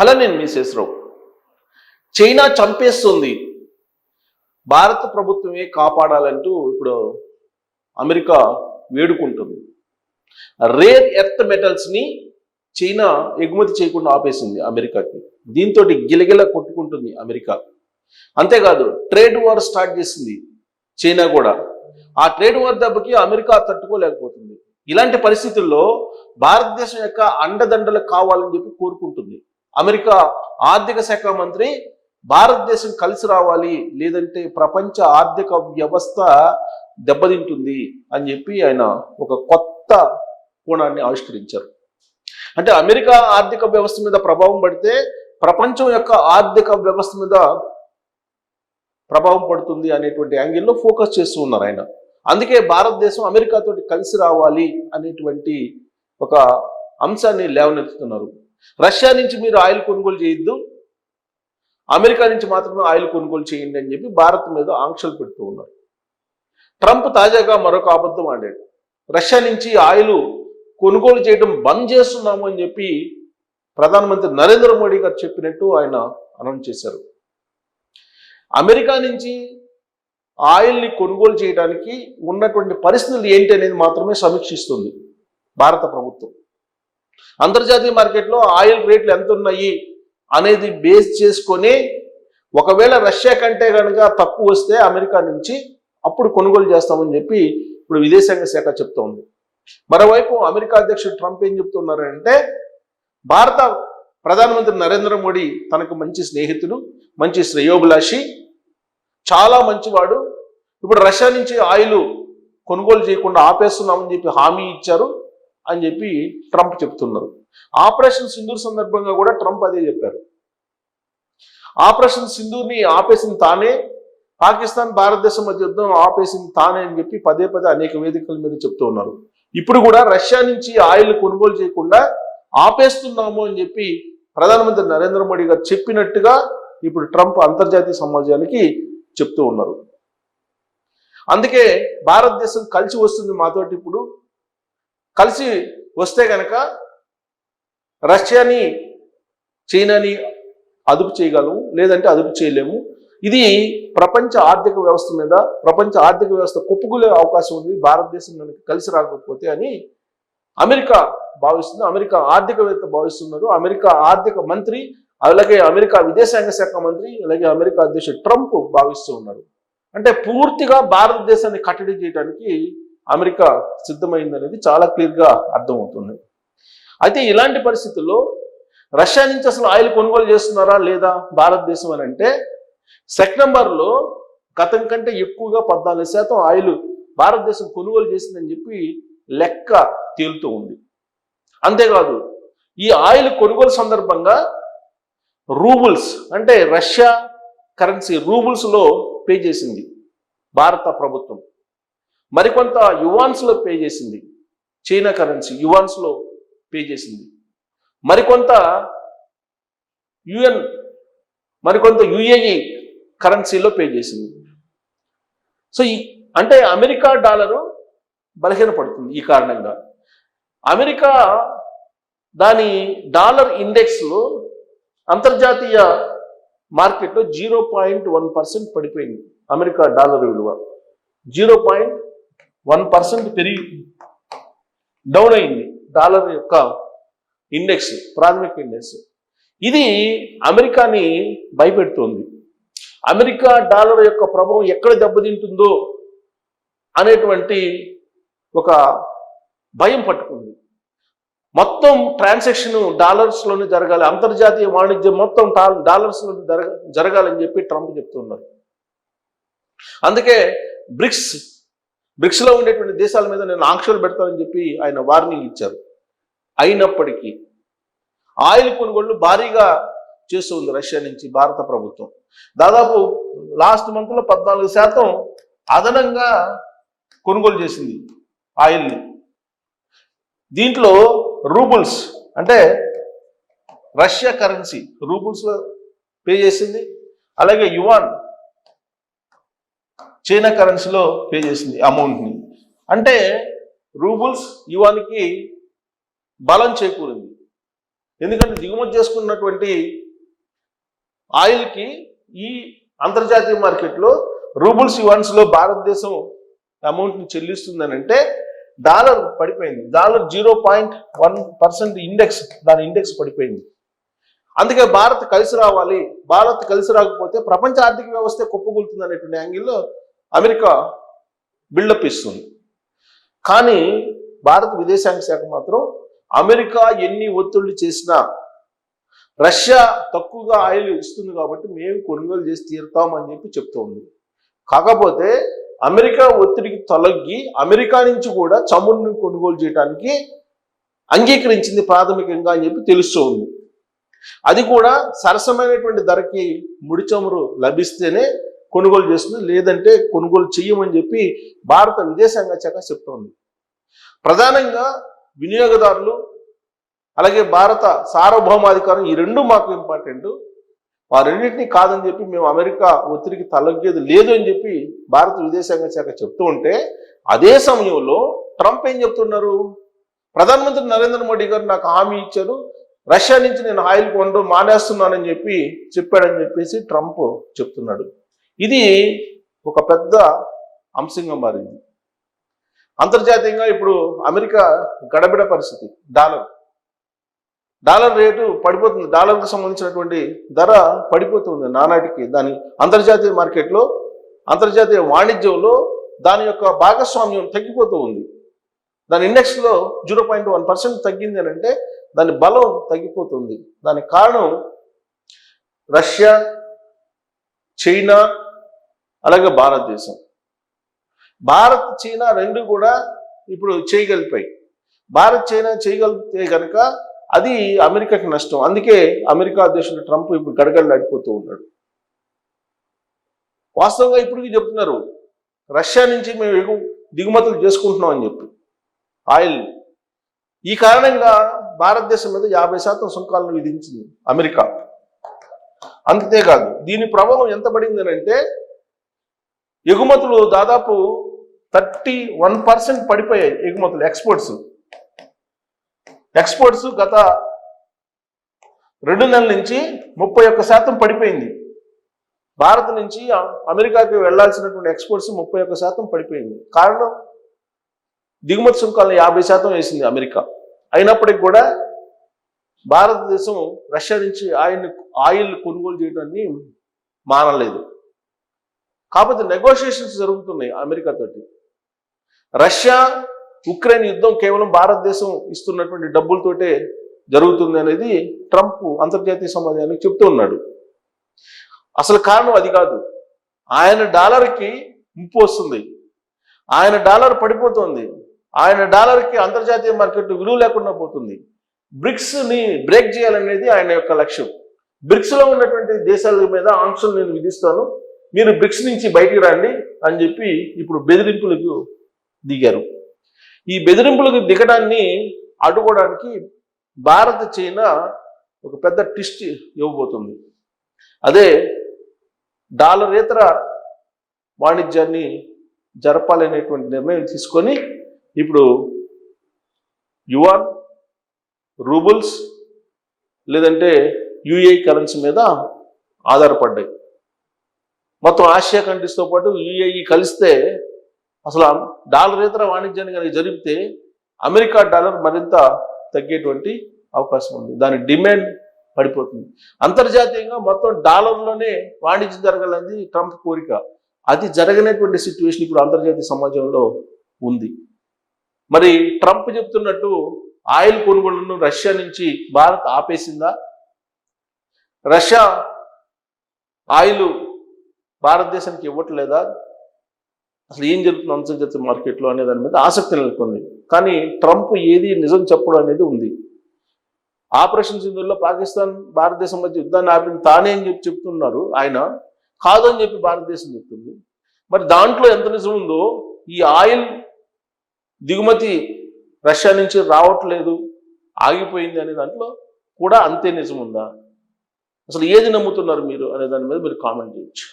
Hello నేను మీ Sesha Rao China చంపేస్తుంది. భారత ప్రభుత్వమే కాపాడాలంటూ ఇప్పుడు అమెరికా వేడుకుంటుంది. రేర్ ఎర్త్ మెటల్స్ని చైనా ఎగుమతి చేయకుండా ఆపేసింది అమెరికాకి. దీంతో గిలగిల కొట్టుకుంటుంది అమెరికా. అంతేకాదు ట్రేడ్ వార్ స్టార్ట్ చేసింది చైనా కూడా. ఆ ట్రేడ్ వార్ దెబ్బకి అమెరికా తట్టుకోలేకపోతుంది. ఇలాంటి పరిస్థితుల్లో భారతదేశం యొక్క అండదండలు కావాలని చెప్పి కోరుకుంటుంది. అమెరికా ఆర్థిక శాఖ మంత్రి భారతదేశం కలిసి రావాలి లేదంటే ప్రపంచ ఆర్థిక వ్యవస్థ దెబ్బతింటుంది అని చెప్పి ఆయన ఒక కొత్త కోణాన్ని ఆవిష్కరించారు. అంటే అమెరికా ఆర్థిక వ్యవస్థ మీద ప్రభావం పడితే ప్రపంచం యొక్క ఆర్థిక వ్యవస్థ మీద ప్రభావం పడుతుంది అనేటువంటి యాంగిల్లో ఫోకస్ చేస్తూ ఉన్నారు ఆయన. అందుకే భారతదేశం అమెరికాతోటి కలిసి రావాలి అనేటువంటి ఒక అంశాన్ని లేవనెత్తుతున్నారు. రష్యా నుంచి మీరు ఆయిల్ కొనుగోలు చేయొద్దు. అమెరికా నుంచి మాత్రమే ఆయిల్ కొనుగోలు చేయండి అని చెప్పి భారత్ మీద ఆంక్షలు పెడుతూ ఉన్నారు. ట్రంప్ తాజాగా మరొక అబద్ధం ఆడాడు. రష్యా నుంచి ఆయిల్ కొనుగోలు చేయడం బంద్ చేస్తున్నాము అని చెప్పి ప్రధానమంత్రి నరేంద్ర మోడీ గారు చెప్పినట్టు ఆయన అనౌన్స్ చేశారు. అమెరికా నుంచి ఆయిల్ని కొనుగోలు చేయడానికి ఉన్నటువంటి పరిస్థితులు ఏంటి అనేది మాత్రమే సమీక్షిస్తుంది భారత ప్రభుత్వం. అంతర్జాతీయ మార్కెట్లో ఆయిల్ రేట్లు ఎంత ఉన్నాయి అనేది బేస్ చేసుకొని ఒకవేళ రష్యా కంటే కనుక తక్కువ వస్తే అమెరికా నుంచి అప్పుడు కొనుగోలు చేస్తామని చెప్పి ఇప్పుడు విదేశాంగ శాఖ చెప్తోంది. మరోవైపు అమెరికా అధ్యక్షుడు ట్రంప్ ఏం చెప్తున్నారంటే భారత ప్రధానమంత్రి నరేంద్ర మోడీ తనకు మంచి స్నేహితుడు మంచి శ్రేయోభిలాషి చాలా మంచివాడు. ఇప్పుడు రష్యా నుంచి ఆయిల్ కొనుగోలు చేయకుండా ఆపేస్తున్నామని చెప్పి హామీ ఇచ్చారు. అని చెప్పి ట్రంప్ చెప్తున్నారు. ఆపరేషన్ సింధూర్ సందర్భంగా కూడా ట్రంప్ అదే చెప్పారు. ఆపరేషన్ సింధూర్ని ఆపేసింది తానే పాకిస్తాన్ భారతదేశం మధ్య యుద్ధం ఆపేసింది తానే అని చెప్పి పదే పదే అనేక వేదికల మీద చెప్తూ ఉన్నారు. ఇప్పుడు కూడా రష్యా నుంచి ఆయిల్ కొనుగోలు చేయకుండా ఆపేస్తున్నాము అని చెప్పి ప్రధానమంత్రి నరేంద్ర మోడీ గారు చెప్పినట్టుగా ఇప్పుడు ట్రంప్ అంతర్జాతీయ సమాజానికి చెప్తూ ఉన్నారు. అందుకే భారతదేశం కలిసి వస్తుంది మాతోటి ఇప్పుడు. కలిసి వస్తే గనక రష్యాని చైనాని అదుపు చేయగలము లేదంటే అదుపు చేయలేము. ఇది ప్రపంచ ఆర్థిక వ్యవస్థ మీద ప్రపంచ ఆర్థిక వ్యవస్థ కుప్పకూలే అవకాశం ఉంది. భారతదేశం కనుక కలిసి రాకపోతే అని అమెరికా భావిస్తుంది. అమెరికా ఆర్థికవేత్త భావిస్తున్నారు. అమెరికా ఆర్థిక మంత్రి అలాగే అమెరికా విదేశాంగ శాఖ మంత్రి అలాగే అమెరికా అధ్యక్షుడు ట్రంప్ భావిస్తూ ఉన్నారు. అంటే పూర్తిగా భారతదేశాన్ని కట్టడి చేయడానికి అమెరికా సిద్ధమైంది అనేది చాలా క్లియర్గా అర్థమవుతుంది. అయితే ఇలాంటి పరిస్థితుల్లో రష్యా నుంచి అసలు ఆయిల్ కొనుగోలు చేస్తున్నారా లేదా భారతదేశం అని అంటే సెప్టెంబర్లో గతం కంటే ఎక్కువగా పద్నాలుగు శాతం ఆయిల్ భారతదేశం కొనుగోలు చేసిందని చెప్పి లెక్క తేలుతూ ఉంది. అంతేకాదు ఈ ఆయిల్ కొనుగోలు సందర్భంగా రూబుల్స్ అంటే రష్యా కరెన్సీ రూబుల్స్లో పే చేసింది భారత ప్రభుత్వం. మరికొంత యువాన్స్లో పే చేసింది. చైనా కరెన్సీ యువాన్స్లో పే చేసింది. మరికొంత యుఎన్ మరికొంత యుఏఈ కరెన్సీలో పే చేసింది. సో ఈ అంటే అమెరికా డాలరు బలహీనపడుతుంది ఈ కారణంగా. అమెరికా దాని డాలర్ ఇండెక్స్లో అంతర్జాతీయ మార్కెట్లో జీరో పాయింట్ వన్ పర్సెంట్ పడిపోయింది అమెరికా డాలర్ విలువ. జీరో పాయింట్ వన్ పర్సెంట్ పెరిగి డౌన్ అయింది. డాలర్ యొక్క ఇండెక్స్ ప్రాథమిక ఇండెక్స్. ఇది అమెరికాని భయపెడుతోంది. అమెరికా డాలర్ యొక్క ప్రభావం ఎక్కడ దెబ్బతింటుందో అనేటువంటి ఒక భయం పట్టుకుంది. మొత్తం ట్రాన్సాక్షన్ డాలర్స్లోనే జరగాలి. అంతర్జాతీయ వాణిజ్యం మొత్తం డాలర్స్లో జరగ జరగాలని చెప్పి ట్రంప్ చెప్తున్నారు. అందుకే బ్రిక్స్ బ్రిక్స్లో ఉండేటువంటి దేశాల మీద నేను ఆంక్షలు పెడతానని చెప్పి ఆయన వార్నింగ్ ఇచ్చారు. అయినప్పటికీ ఆయిల్ కొనుగోళ్ళు భారీగా చేస్తుంది రష్యా నుంచి భారత ప్రభుత్వం. దాదాపు లాస్ట్ మంత్లో పద్నాలుగు శాతం అదనంగా కొనుగోలు చేసింది ఆయిల్ని. దీంట్లో రూబుల్స్ అంటే రష్యా కరెన్సీ రూబుల్స్లో పే చేసింది. అలాగే యువాన్ చైనా కరెన్సీలో పే చేసింది అమౌంట్ని. అంటే రూబుల్స్ యువానికి బలం చేకూరింది. ఎందుకంటే దిగుమతి చేసుకున్నటువంటి ఆయిల్కి ఈ అంతర్జాతీయ మార్కెట్లో రూబుల్స్ యువాన్స్లో భారతదేశం అమౌంట్ని చెల్లిస్తుందని అంటే డాలర్ పడిపోయింది. Dollar zero point one percent index దాని ఇండెక్స్ పడిపోయింది. అందుకే భారత్ కలిసి రావాలి. భారత్ కలిసి రాకపోతే ప్రపంచ ఆర్థిక వ్యవస్థ కుప్పగూలుతుంది అనేటువంటి యాంగిల్లో అమెరికా బిల్డప్ ఇస్తుంది. కానీ భారత విదేశాంగ శాఖ మాత్రం అమెరికా ఎన్ని ఒత్తిళ్ళు చేసినా రష్యా తక్కువగా ఆయిల్ ఇస్తుంది కాబట్టి మేము కొనుగోలు చేసి తీరుతామని చెప్పి చెప్తోంది. కాకపోతే అమెరికా ఒత్తిడికి తొలగి అమెరికా నుంచి కూడా చమురుని కొనుగోలు చేయడానికి అంగీకరించింది ప్రాథమికంగా అని చెప్పి తెలుస్తూ ఉంది అది కూడా సరసమైనటువంటి ధరకి ముడి చమురు లభిస్తేనే కొనుగోలు చేస్తుంది లేదంటే కొనుగోలు చెయ్యమని చెప్పి భారత విదేశాంగ శాఖ చెప్తోంది. ప్రధానంగా వినియోగదారులు అలాగే భారత సార్వభౌమాధికారం ఈ రెండు మాకు ఇంపార్టెంట్ ఆ కాదని చెప్పి మేము అమెరికా ఒత్తిడికి తలగ్గేది లేదు అని చెప్పి భారత విదేశాంగ శాఖ చెప్తూ ఉంటే అదే సమయంలో ట్రంప్ ఏం చెప్తున్నారు? ప్రధానమంత్రి నరేంద్ర మోడీ గారు నాకు హామీ ఇచ్చారు రష్యా నుంచి నేను ఆయిల్ కొనడం మానేస్తున్నానని చెప్పి చెప్పాడని చెప్పేసి ట్రంప్ చెప్తున్నాడు. ఇది ఒక పెద్ద అంశంగా మారింది. అంతర్జాతీయంగా ఇప్పుడు అమెరికా గడబిడ పరిస్థితి డాలర్. డాలర్ రేటు పడిపోతుంది. డాలర్కు సంబంధించినటువంటి ధర పడిపోతుంది నానాటికి. దాని అంతర్జాతీయ మార్కెట్లో అంతర్జాతీయ వాణిజ్యంలో దాని యొక్క భాగస్వామ్యం తగ్గిపోతూ ఉంది. దాని ఇండెక్స్లో జీరో పాయింట్ వన్ పర్సెంట్ తగ్గింది అని అంటే దాని బలం తగ్గిపోతుంది. దానికి కారణం రష్యా చైనా అలాగే భారతదేశం. భారత్ చైనా రెండు కూడా ఇప్పుడు చేయగలిపాయి. భారత్ చైనా చేయగలిగితే కనుక అది అమెరికాకి నష్టం. అందుకే అమెరికా అధ్యక్షుడు ట్రంప్ ఇప్పుడు గడగడలాడిపోతూ ఉన్నాడు. వాస్తవంగా ఇప్పటికీ చెప్తున్నారు రష్యా నుంచి మేము ఎగు దిగుమతులు చేసుకుంటున్నాం అని చెప్పి. ఆయిల్. ఈ కారణంగా భారతదేశం మీద యాభై శాతం సుంకాలను విధించింది అమెరికా. అంతేకాదు దీని ప్రభావం ఎంత పడింది అంటే ఎగుమతులు దాదాపు థర్టీ వన్ పర్సెంట్ పడిపోయాయి ఎగుమతులు ఎక్స్పోర్ట్స్ ఎక్స్పోర్ట్స్ గత రెండు నెలల నుంచి ముప్పై ఒక్క శాతం పడిపోయింది. భారత్ నుంచి అమెరికాకి వెళ్ళాల్సినటువంటి ఎక్స్పోర్ట్స్ ముప్పై ఒక్క శాతం పడిపోయింది. కారణం? దిగుమతి సుంకాలను యాభై శాతం వేసింది అమెరికా. అయినప్పటికీ కూడా భారతదేశం రష్యా నుంచి ఆయిల్ ఆయిల్ కొనుగోలు చేయడాన్ని మానలేదు. కాకపోతే నెగోషియేషన్స్ జరుగుతున్నాయి అమెరికా తోటి. రష్యా ఉక్రెయిన్ యుద్ధం కేవలం భారతదేశం ఇస్తున్నటువంటి డబ్బులతోటే జరుగుతుంది అనేది ట్రంప్ అంతర్జాతీయ సమాజానికి చెప్తూ ఉన్నాడు. అసలు కారణం అది కాదు. ఆయన డాలర్కి ముప్పు వస్తుంది. ఆయన డాలర్ పడిపోతుంది. ఆయన డాలర్కి అంతర్జాతీయ మార్కెట్ విలువ లేకుండా పోతుంది. బ్రిక్స్ని బ్రేక్ చేయాలనేది ఆయన యొక్క లక్ష్యం. బ్రిక్స్లో ఉన్నటువంటి దేశాల మీద ఆంక్షలు నేను విధిస్తాను. మీరు బ్రిక్స్ నుంచి బయటికి రండి అని చెప్పి ఇప్పుడు బెదిరింపులకు దిగారు. ఈ బెదిరింపులకు దిగడాన్ని అడ్డుకోవడానికి భారత్ చైనా ఒక పెద్ద ట్విస్ట్ ఇవ్వబోతుంది. అదే డాలరేతర వాణిజ్యాన్ని జరపాలనేటువంటి నిర్ణయం తీసుకొని ఇప్పుడు యువాన్ రూబుల్స్ లేదంటే యుఏ కరెన్సీ మీద ఆధారపడ్డాయి. మొత్తం ఆసియా కంట్రీస్తో పాటు యుఏఈ కలిస్తే అసలు డాలర్ ఇతర వాణిజ్యాన్ని కనుక జరిపితే అమెరికా డాలర్ మరింత తగ్గేటువంటి అవకాశం ఉంది. దాని డిమాండ్ పడిపోతుంది. అంతర్జాతీయంగా మొత్తం డాలర్లోనే వాణిజ్యం జరగాలనేది ట్రంప్ కోరిక. అది జరగనటువంటి సిచ్యువేషన్ ఇప్పుడు అంతర్జాతీయ సమాజంలో ఉంది. మరి ట్రంప్ చెప్తున్నట్టు ఆయిల్ కొనుగోళ్ళను రష్యా నుంచి భారత్ ఆపేసిందా? రష్యా ఆయిల్ భారతదేశానికి ఇవ్వట్లేదా? అసలు ఏం జరుగుతుంది అంతర్జాతీయ మార్కెట్లో అనే దాని మీద ఆసక్తి నెలకొంది. కానీ ట్రంప్ ఏది నిజం చెప్పడం అనేది ఉంది. ఆపరేషన్ సింధుల్లో పాకిస్తాన్ భారతదేశం మధ్య యుద్ధాన్ని ఆపిన తానే అని చెప్పి చెప్తున్నారు ఆయన. కాదని చెప్పి భారతదేశం చెప్తుంది. మరి దాంట్లో ఎంత నిజం ఉందో ఈ ఆయిల్ దిగుమతి రష్యా నుంచి రావట్లేదు ఆగిపోయింది అనే దాంట్లో కూడా అంతే నిజం ఉందా? అసలు ఏది నమ్ముతున్నారు మీరు అనే దాని మీద మీరు కామెంట్ చేయొచ్చు.